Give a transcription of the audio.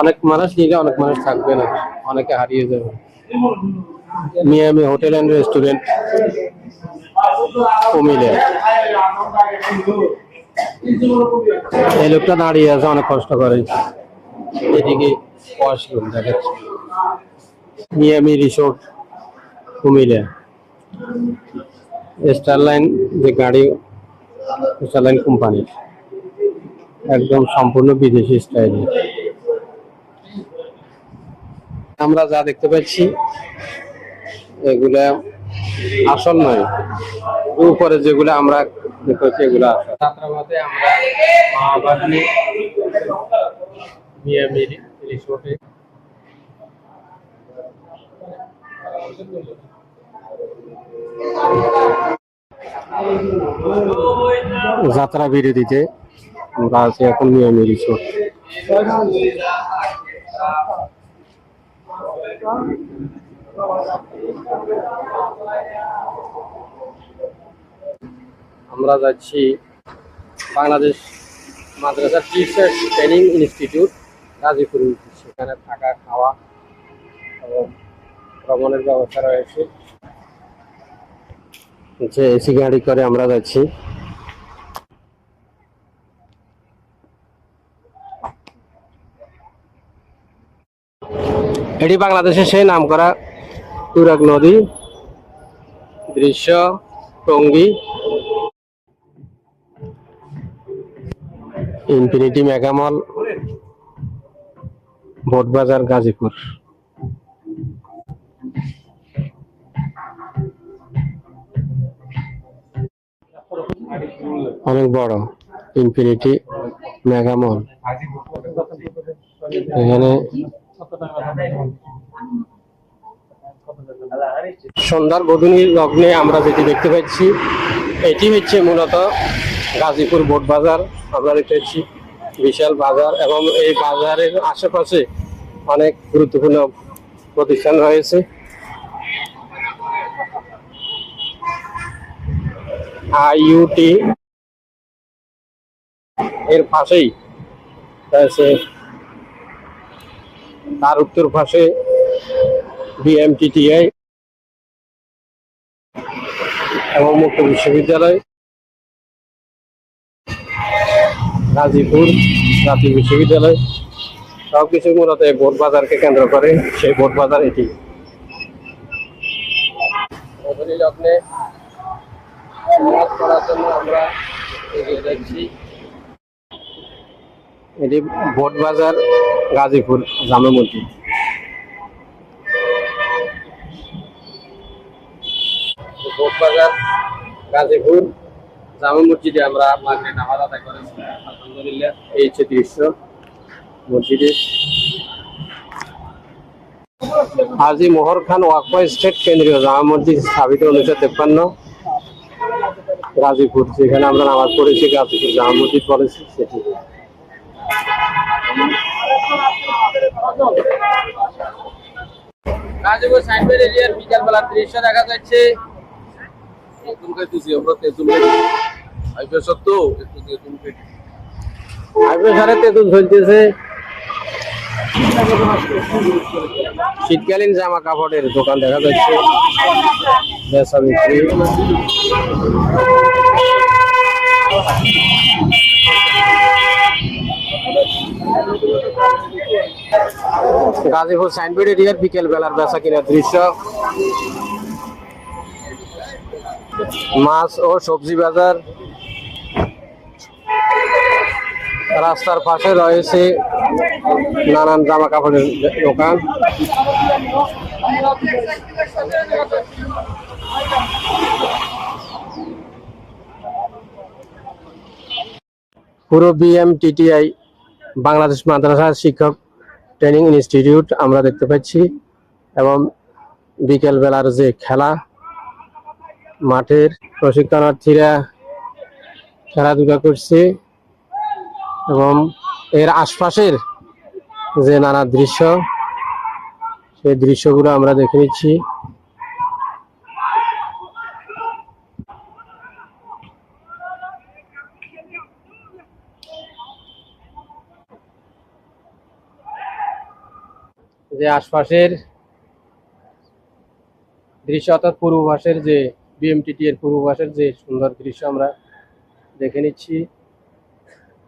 অনেক মানুষ নিলে অনেক মানুষ থাকবে না, অনেকে হারিয়ে যাবে। Miami hotel and restaurant, Comilla. এই লোকটা দাঁড়িয়ে আছে, অনেক কষ্ট করে। এদিকে ওয়াশরুম দেখাচ্ছে। Miami resort, Comilla. স্টারলাইন যে গাড়ি স্টারলাইন কোম্পানি একদম সম্পূর্ণ বিদেশি স্টাইলে। আমরা যা দেখতে পাচ্ছি এগুলা আসল নয়। উপরে যেগুলো আমরা এগুলো আসল। আমরা রিসোর্টে যাত্রা বিরোধীতে আমরা আছি এখন মিয়ামি রিসোর্ট আমরা যাচ্ছি Bangladesh Madrasa teachers training institute, Gazipur সেখানে থাকা, খাওয়া এবং ভ্রমণের ব্যবস্থা রয়েছে। যে এসি গাড়ি করে আমরা যাচ্ছি। এটি বাংলাদেশের সেই নাম করা তুরাগ নদী দৃশ্য, Tongi. Infinity megamall Bhotbazar Gazipur. অনেক বড় ইনফিনিটি মেগামল। এখানে সন্ধ্যার বধুনী লগ্নে আমরা যেটি দেখতে পাচ্ছি, এটি হচ্ছে মূলত গাজীপুর বোট বাজার। আমরা দেখতে পাচ্ছি বিশাল বাজার এবং এই বাজারের আশেপাশে অনেক গুরুত্বপূর্ণ প্রতিষ্ঠান রয়েছে। আইইউটি এর পাশেই রয়েছে তার উত্তর পাশে বিএমটিটিআই এবং মুক্ত বিশ্ববিদ্যালয় গাজীপুর জাতীয় বিশ্ববিদ্যালয় সবকিছু মূলত এই বোট বাজারকে কেন্দ্র করে সেই বোট বাজার এটি। মধুরী লগ্নে জন্য আমরা এগিয়ে যাচ্ছি। এটি বোট বাজার গাজীপুর জামে মসজিদ। গাজীপুর জামে মসজিদে আমরা মাগরিব নামাজ আদায় করেছি। আলহামদুলিল্লাহ এই হচ্ছে দৃশ্য মসজিদে। হাজি মোহর খান ওয়াকফা স্টেট কেন্দ্রীয় জামা মসজিদ স্থাপিত উনিশশো তেপ্পান্ন গাজীপুর যেখানে আমরা নামাজ পড়েছি গাজীপুর জামা মসজিদ পড়েছি সেটি। গাজীপুর সাইনবের এরিয়ার বিকাল বেলার দৃশ্য দেখা যাচ্ছে খাইতেছি আমরা তেঁতুল খাইতেছি আইপে সত্য, একটু তেঁতুল তেঁতুল চলতেছে। শীতকালীন জামা কাপড়ের দোকান দেখা যাচ্ছে। গাজীপুর সাইনবোর্ড এরিয়ার বিকেল বেলার বেচা কিনার দৃশ্য। মাছ ও সবজি বাজার। রাস্তার পাশে রয়েছে নানান জামা কাপড়ের দোকান। পুরো বিএমটিটিআই বাংলাদেশ মাদ্রাসার শিক্ষক ট্রেনিং ইনস্টিটিউট আমরা দেখতে পাচ্ছি এবং বিকেল বেলার যে খেলা, মাঠের প্রশিক্ষণার্থীরা খেলাধুলা করছে এবং এর আশপাশের যে নানা দৃশ্য, সেই দৃশ্যগুলো আমরা দেখে নিচ্ছি। যে আশপাশের দৃশ্য অর্থাৎ পূর্ব ভাষের যে বিএমটিটি এর পূর্ব পাশের যে সুন্দর দৃশ্য আমরা দেখে নিচ্ছি।